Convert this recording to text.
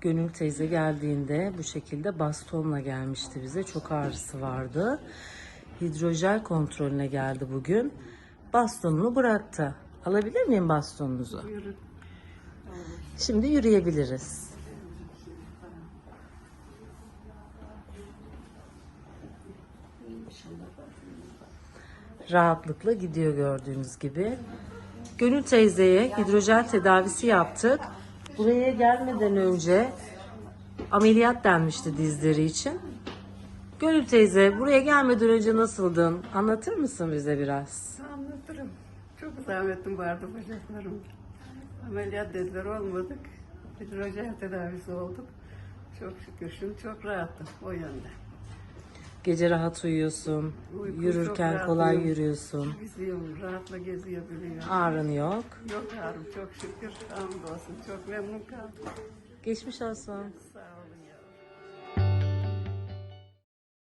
Gönül teyze geldiğinde bu şekilde bastonla gelmişti bize. Çok ağrısı vardı. Hidrojel kontrolüne geldi bugün. Bastonunu bıraktı. Alabilir miyim bastonunuzu? Şimdi yürüyebiliriz. Rahatlıkla gidiyor gördüğünüz gibi. Gönül teyzeye hidrojel tedavisi yaptık. Buraya gelmeden önce ameliyat denmişti dizleri için. Gönül teyze buraya gelmeden önce nasıldın? Anlatır mısın bize biraz? Anlatırım. Çok zahmetim vardı bacaklarım. Ameliyat dediler olmadık. Hidrojen tedavisi olduk. Çok şükür şimdi çok rahatım o yönde. Gece rahat uyuyorsun. Uykum Yürürken çok kolay uyum. yürüyorsun. Geziyorum, rahatla geziyebiliyorum. Ağrın yok. Yok ağrım çok şükür. Hamdolsun çok memnun kaldım. Geçmiş olsun.